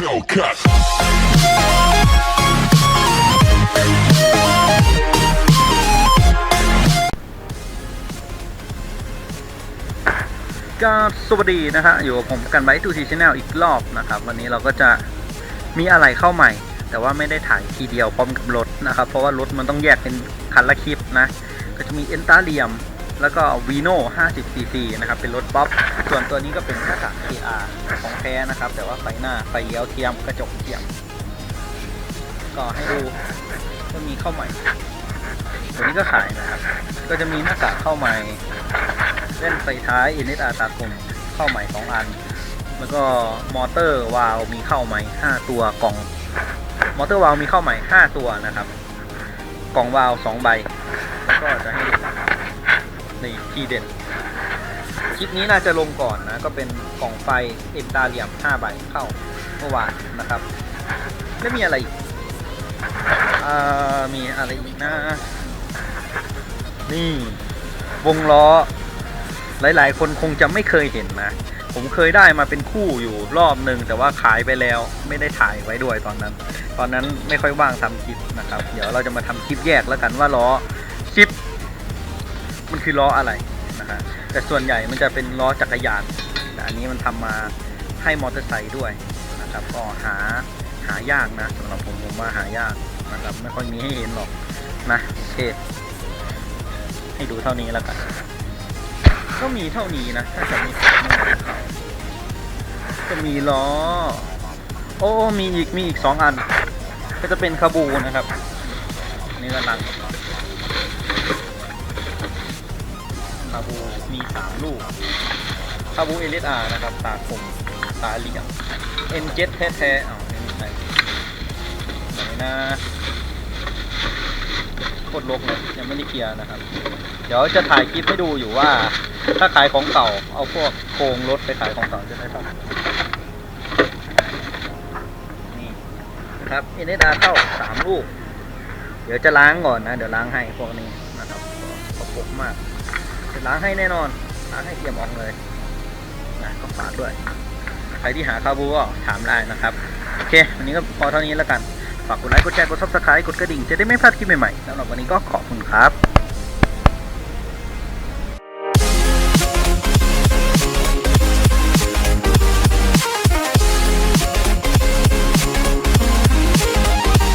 Hellcat. ก็สวัสดีนะฮะอยู่กับผมกันไบทูทีชแนลอีกรอบนะครับ วันนี้เราก็จะมีอะไรเข้าใหม่ แต่ว่าไม่ได้ถ่ายทีเดียวพร้อมกับรถนะครับ เพราะว่ารถมันต้องแยกเป็นคันละคลิปนะ ก็จะมีเอนตาเลียม แล้วก็วีโน่ 50cc นะครับ เป็นรถป๊อปส่วนตัวนี้ก็เป็นหน้ากาก KR ของแท้นะครับ แต่ว่าไฟหน้า ไฟเลี้ยวเทียม กระจกเทียม ก็ให้ดูก็มีเข้าใหม่ ตัวนี้ก็ขายนะครับ ก็จะมีหน้ากากเข้าใหม่ เล่นไฟท้าย NSR ตาคมเข้าใหม่ 2 อัน แล้วก็มอเตอร์วาล์วมีเข้าใหม่ 5 ตัวกล่อง มอเตอร์วาล์วมีเข้าใหม่ 5 ตัวนะครับ กล่องวาล์ว2ใบ แล้วก็จะให้ดู นี่ทีเด่นคลิปนี้น่าจะลงก่อนนะ ก็เป็นกล่องไฟเอ็นตาเลียม5ใบเข้าเมื่อวานนะครับแล้วมีอะไรอีกมีอะไรอีกนะ นี่ วงล้อ หลายๆ คนคงจะไม่เคยเห็นนะ ผมเคยได้มาเป็นคู่อยู่รอบหนึ่งแต่ว่าขายไปแล้วไม่ได้ถ่ายไว้ด้วยตอนนั้น ตอนนั้นไม่ค่อยว่างทำคลิปนะครับ เดี๋ยวเราจะมาทำคลิปแยกแล้วกันว่าล้อชิป มันคือล้ออะไรนะฮะแต่ส่วนใหญ่มันจะเป็นล้อจักรยานแต่อันนี้มันทำมาให้มอเตอร์ไซค์ด้วยนะครับก็หาหายากนะสำหรับผมผมว่าหายากนะครับไม่ค่อยมีให้เห็นหรอกนะโอเคให้ดูเท่านี้แล้วกันก็มีเท่านี้นะถ้าจะมีก็มีล้อ โอ้มีอีกมีอีกสองอัน ก็จะเป็นคาบูนะครับ นี่ก็ลัง คาบูมีสามลูกคาบูเอลิสอาร์นะครับ ตาคมตาเหลี่ยมเอ็นเจ็ตแท้ๆเอาไม่มีใครไหนนะโคตรลกเลยยังไม่ได้เคลียร์นะครับ เดี๋ยวจะถ่ายคลิปให้ดูอยู่ว่า ถ้าขายของเก่า เอาพวกโครงรถไปขายของเก่าจะได้ครับนี่นะครับเอเนดาเข้าสามลูก เดี๋ยวจะล้างก่อนนะ เดี๋ยวล้างให้พวกนี้นะครับก็ปกมาก จะล้างให้แน่นอนล้างให้เอี่ยมอองเลยนะก็ฝากด้วย ใครที่หาคาบูก็ถามได้นะครับ โอเค วันนี้ก็พอเท่านี้แล้วกัน ฝากกดไลค์ กดแชร์ กดซับสไครต์กดกระดิ่ง จะได้ไม่พลาดคลิปใหม่ๆสำหรับวันนี้ก็ขอบคุณครับ